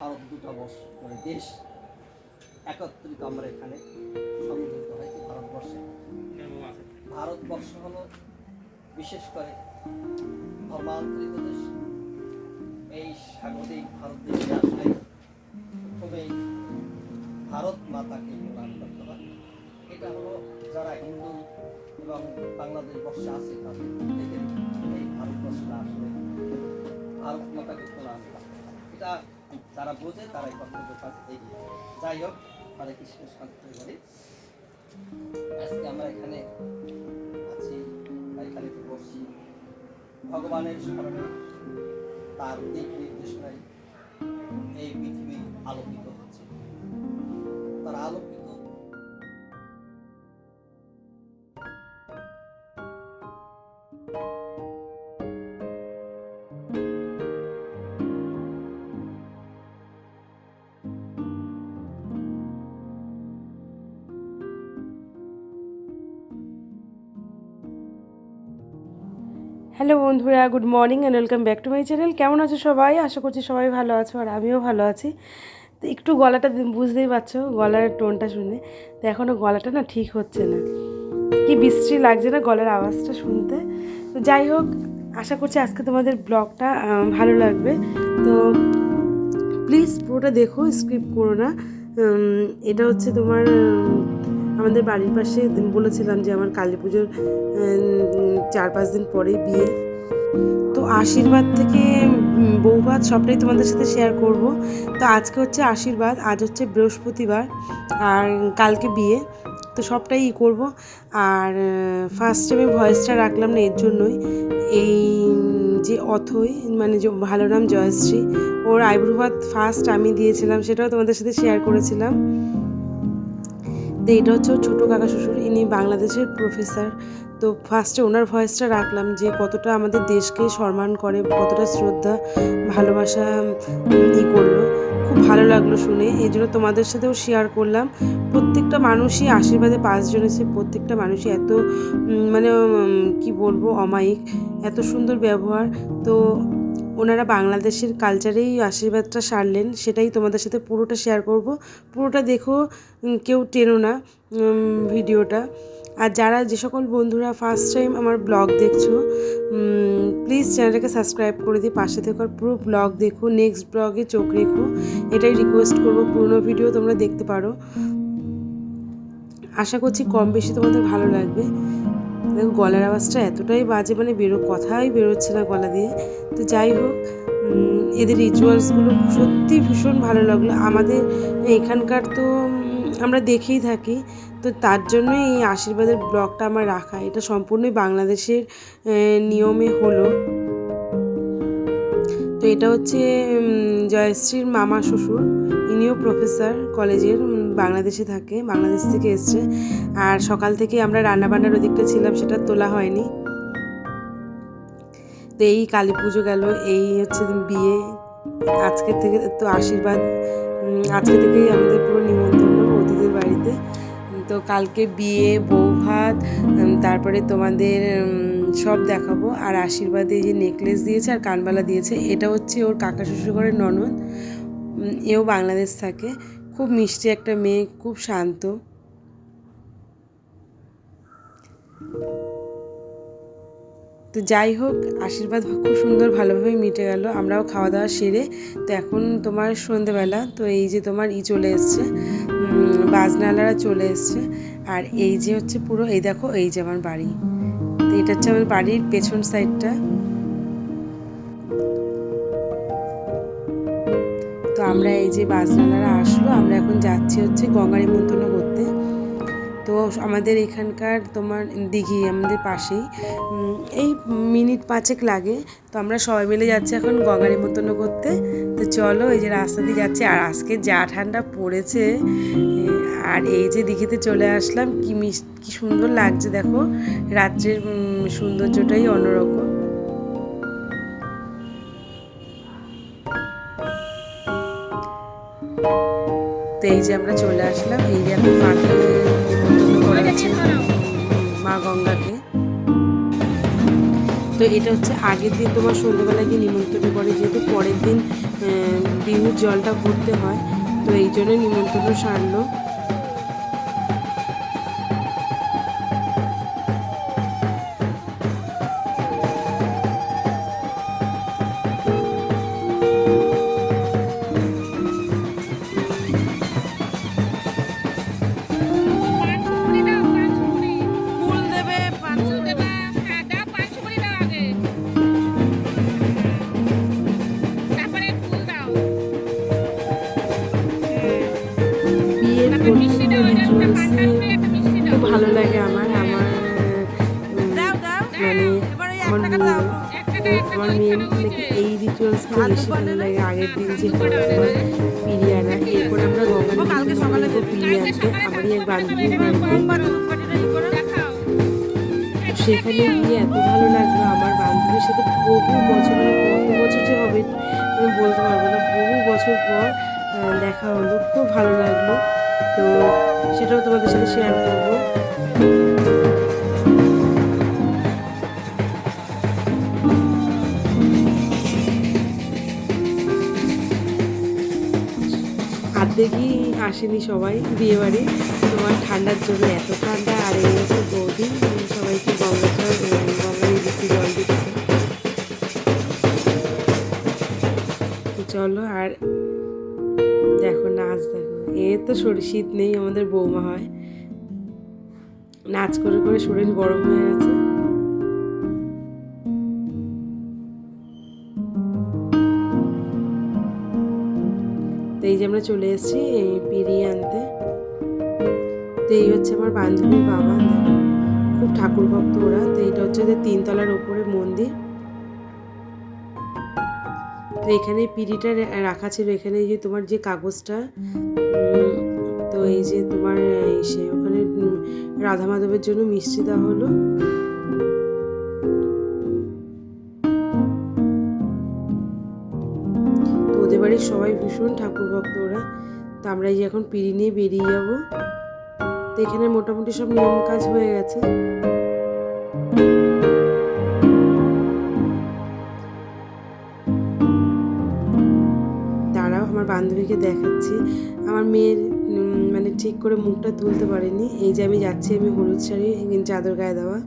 ভারত দূতাবাস মানে দেশ একত্রিত আমরা এখানে সংযুক্ত হয়েছি ভারতবর্ষে। ভারতবর্ষ হলো বিশেষ করে ধর্মান্তরিত দেশ। এই স্বাগতিক ভারত দেশে আসলে প্রথমেই ভারত মাতাকে প্রণাম করতে হয়। এটা হলো যারা হিন্দু এবং বাংলাদেশ বর্ষে আছে তাদের এই ভারতবর্ষে আসলে ভারত মাতাকে করে এটা যারা বোঝে তারাই কর্তব্য কাজ এগিয়ে যাই হোক, হরে কৃষ্ণ, শান্তি বলে আজকে আমরা এখানে আছি বা এখানে তো বসছি। ভগবানের স্মরণে তার দিক নির্দেশনায় এই পৃথিবী আলোকিত। হ্যালো বন্ধুরা, good morning and welcome back to my channel কেমন আছো সবাই? আশা করছি সবাই ভালো আছো আর আমিও ভালো আছি। তো একটু গলাটা বুঝতেই পারছ, গলার টোনটা শুনে। তো এখনও গলাটা না ঠিক হচ্ছে না। কি বিশ্রী লাগছে না গলার আওয়াজটা শুনতে। তো যাই হোক, আশা করছি আজকে তোমাদের ব্লগটা ভালো লাগবে। তো প্লিজ পুরোটা দেখো স্কিপ করো না। এটা হচ্ছে তোমার আমাদের বাড়ির পাশে বলেছিলাম যে আমার কালী পুজোর চার পাঁচ দিন পরেই বিয়ে। তো আশীর্বাদ থেকে বৌভাত সবটাই তোমাদের সাথে শেয়ার করব। তো আজকে হচ্ছে আশীর্বাদ, আজ হচ্ছে বৃহস্পতিবার, আর কালকে বিয়ে। তো সবটাই ই করব। আর ফার্স্ট টাইমে ভয়েসটা রাখলাম না এর জন্যই। এই, যে অথই মানে যে ভালো নাম জয়শ্রী, ওর আইব্রুভাত ফার্স্ট আমি দিয়েছিলাম, সেটাও তোমাদের সাথে শেয়ার করেছিলাম। তো এটা হচ্ছে ছোটো কাকা শ্বশুর, ইনি বাংলাদেশের প্রফেসর তো ফার্স্টে ওনার ভয়েসটা রাখলাম যে কতটা আমাদের দেশকে সম্মান করে, কতটা শ্রদ্ধা, ভালোবাসা ই করল। খুব ভালো লাগল শুনে, এই জন্য তোমাদের সাথেও শেয়ার করলাম। প্রত্যেকটা মানুষই আশীর্বাদে পাঁচজন এসে প্রত্যেকটা মানুষই এত মানে কি বলব, অমায়িক, এত সুন্দর ব্যবহার। তো ওনারা বাংলাদেশের কালচারেই আশীর্বাদটা সারলেন, সেটাই তোমাদের সাথে পুরোটা শেয়ার করব। পুরোটা দেখো কেউ টেনো না ভিডিওটা। আর যারা যে সকল বন্ধুরা ফার্স্ট টাইম আমার ব্লগ দেখছ প্লিজ চ্যানেলটাকে সাবস্ক্রাইব করে দিই পাশে থেকে পুরো ব্লগ দেখো নেক্সট ব্লগে চোখ রেখো। এটাই রিকোয়েস্ট করব, পুরোনো ভিডিও তোমরা দেখতে পারো। আশা করছি কম বেশি তোমাদের ভালো লাগবে। দেখো গলার আওয়াজটা এতটাই বাজে মানে বেরো, কথাই বেরোচ্ছে না গলা দিয়ে। তো যাই হোক এদের রিচুয়ালসগুলো সত্যি ভীষণ ভালো লাগল। আমাদের এখানকার তো আমরা দেখেই থাকি। তো তার জন্যই এই আশীর্বাদের ব্লগটা আমার রাখা। এটা সম্পূর্ণই বাংলাদেশের নিয়মে হলো। তো এটা হচ্ছে জয়শ্রীর মামা শ্বশুর। ইনিও প্রফেসর কলেজের বাংলাদেশে থাকে, বাংলাদেশ থেকে এসছে। আর সকাল থেকে আমরা রান্নাবান্নার ওদিকটা ছিলাম, সেটা তোলা হয়নি। তো এই কালী পুজো গেল, এই হচ্ছে বিয়ে। আজকে থেকে তো আশীর্বাদ আজকে থেকেই আমাদের পুরো নিমন্ত্রণ অতিথির বাড়িতে। তো কালকে বিয়ে, বউ ভাত তারপরে তোমাদের সব দেখাবো। আর আশীর্বাদে যে নেকলেস দিয়েছে আর কানবালা দিয়েছে, এটা হচ্ছে ওর কাকা শ্বশুর ঘরের ননদ। এও বাংলাদেশ থাকে। খুব মিষ্টি একটা মেয়ে, খুব শান্ত। তো যাই হোক, আশীর্বাদ খুব সুন্দর ভালোভাবেই মিটে গেল। আমরাও খাওয়া দাওয়া সেরে তো এখন তোমার সন্ধেবেলা, তো এই যে তোমার ই চলে এসছে বাজনালারা চলে এসছে। আর এই যে হচ্ছে পুরো, এই দেখো, এই যে আমার বাড়ি। তো এটা হচ্ছে আমার বাড়ির পেছন সাইডটা আমরা এই যে বাজনালারা আসলো, আমরা এখন যাচ্ছি হচ্ছে গঙ্গা নিমন্ত্রণ করতে। তো আমাদের এখানকার তোমার দিঘি, আমাদের পাশেই। এই মিনিট পাঁচেক লাগে। তো আমরা সবাই মিলে যাচ্ছি এখন গঙ্গা নিমন্ত্রণ করতে। তো চলো এই যে রাস্তা দিয়ে যাচ্ছি। আর আজকে যা ঠান্ডা পড়েছে আর এই যে দিঘিতে চলে আসলাম। কি মিস, কি সুন্দর লাগছে দেখো। রাত্রের সৌন্দর্যটাই অন্যরকম। এই যে আমরা চলে আসলাম, এই যে এখন পাখি মা গঙ্গাকে। তো এটা হচ্ছে আগের দিন তোমার সন্ধ্যেবেলায় গিয়ে নিমন্ত্রণ করে, যেহেতু পরের দিন বিহুর জলটা ভরতে হয়, তো এই জন্য নিমন্ত্রণ সারলো। যে তোমার বিরিয়ানা এরপর আমরা গঙ্গা সকালে বিরিয়ানি আমারই এক বান্ধবীর সেখানে গিয়ে এত ভালো লাগল। আমার বান্ধবীর সাথে বহু বছর মানে কত বছর যে হবে আমি বলতে পারব না। বহু বছর পর দেখা হলো খুব ভালো লাগল। তো সেটাও তোমাদের সাথে শেয়ার করব। আসেনি সবাই বিয়ে বাড়ি তোমার ঠান্ডার জন্য এত ঠান্ডা, আর এই হচ্ছে বৌদি সবাইকে গঙ্গা জল গঙ্গায় দিচ্ছি জল দিচ্ছে চলো, আর দেখো, নাচ দেখো। এ তো শীত নেই, আমাদের বৌমা হয়। নাচ করে করে শরীর গরম হয়ে গেছে। এই যে আমরা চলে এসেছি এই পিড়ি আনতে তো এই হচ্ছে আমার বান্ধবীর বাবা। খুব ঠাকুর ভক্ত ওরা। তো এটা হচ্ছে ওদের তিনতলার ওপরে মন্দির। তো এখানে পিড়িটা রাখা ছিল। এখানে যে তোমার যে কাগজটা তো এই যে তোমার সে ওখানে রাধা মাধবের জন্য মিষ্টি দেওয়া হলো। তো ওদের বাড়ির সবাই ভীষণ ঠাকুর ভক্ত ওরা তো আমরা এই এখন পিড়ি নিয়ে বেরিয়ে যাব। তো এখানে মোটামুটি সব নিয়ম কাজ হয়ে গেছে। দাঁড়াও, আমার বান্ধবীকে দেখাচ্ছি। আমার মেয়ের মানে ঠিক করে মুখটা তুলতে পারেনি। এই যে আমি যাচ্ছি, আমি হলুদ শাড়ি চাদর গায়ে দেওয়া।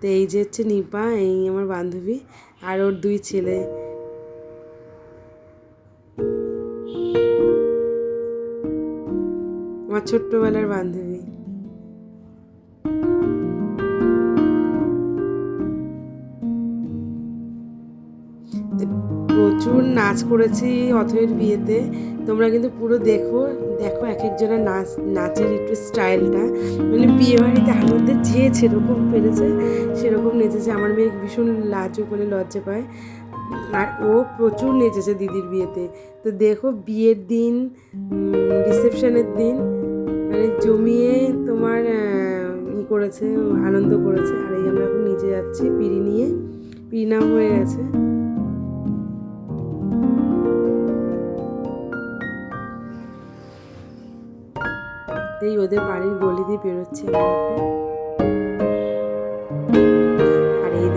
তো এই যে হচ্ছে নিপা, এই আমার বান্ধবী। আর ওর দুই ছেলে। আমার ছোট্টবেলার বান্ধবী। প্রচুর নাচ করেছি অথয়ের বিয়েতে। তোমরা কিন্তু পুরো দেখো দেখো এক একজনের নাচ, নাচের একটু স্টাইলটা। মানে বিয়ে বাড়িতে আনন্দে যে যেরকম পেরেছে, সেরকম নেচেছে। আমার মেয়ে ভীষণ লাজুক মানে লজ্জা পায়। আর ও প্রচুর নেচেছে দিদির বিয়েতে। তো দেখো বিয়ের দিন রিসেপশনের দিন মানে জমিয়ে তোমার ই করেছে, আনন্দ করেছে। আর এই আমরা এখন নিচে যাচ্ছি, পিড়ি নিয়ে। পিড়ি নাম হয়ে গেছে। এই ওদের বাড়ির গলি দিয়ে বেরোচ্ছে আর এই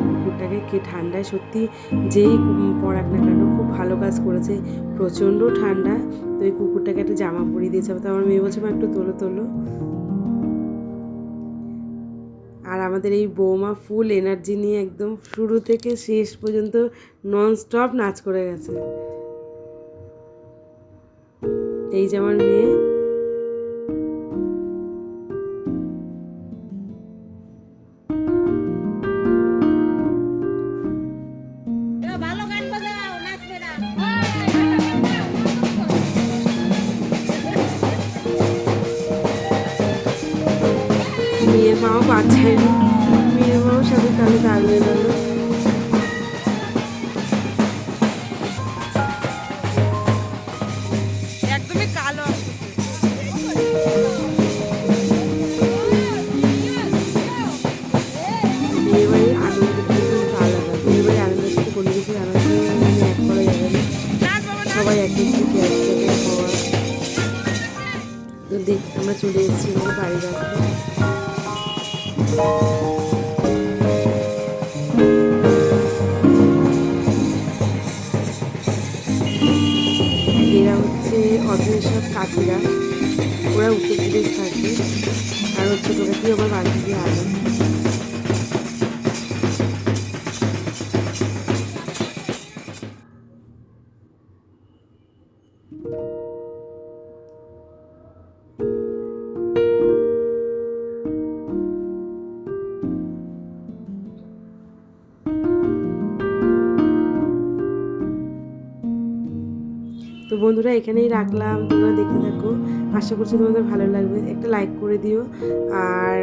কুকুরটাকে কে ঠান্ডায় সত্যি যেই পরাক না কেন খুব ভালো কাজ করেছে, প্রচণ্ড ঠান্ডা। তো এই কুকুরটাকে একটা জামা পরিয়ে দিয়েছে। তো আমার মেয়ে বলছে, মা, একটু তোলো তোলো। আর আমাদের এই বৌমা ফুল এনার্জি নিয়ে একদম শুরু থেকে শেষ পর্যন্ত নন স্টপ নাচ করে গেছে। এই যে আমার মেয়ে সাথে কোনো কিছু আনন্দ মানে এক করা যাবে না সবাই এক এক দিকে একসাথে হওয়া তো দেখ আমরা চলে এসেছি বাড়ি রাখতে এরা হচ্ছে অধীনসব কাকিরা। ওরা উত্তর প্রদেশ থাকে আর হচ্ছে ওরা কি আমার বান্ধবী আলো? বন্ধুরা, এখানেই রাখলাম। তোমরা দেখতে থাকো। আশা করছি তোমাদের ভালো লাগবে। একটা লাইক করে দিও। আর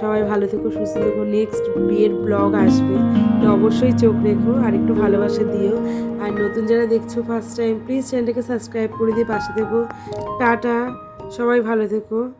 সবাই ভালো থেকো, সুস্থ থেকো। নেক্সট বিয়ের ব্লগ আসবে। তো অবশ্যই চোখ রেখো আর একটু ভালোবাসা দিও। আর নতুন যারা দেখছ ফার্স্ট টাইম প্লিজ চ্যানেলটাকে সাবস্ক্রাইব করে দিয়ে পাশে থেকো। টাটা। সবাই ভালো থেকো।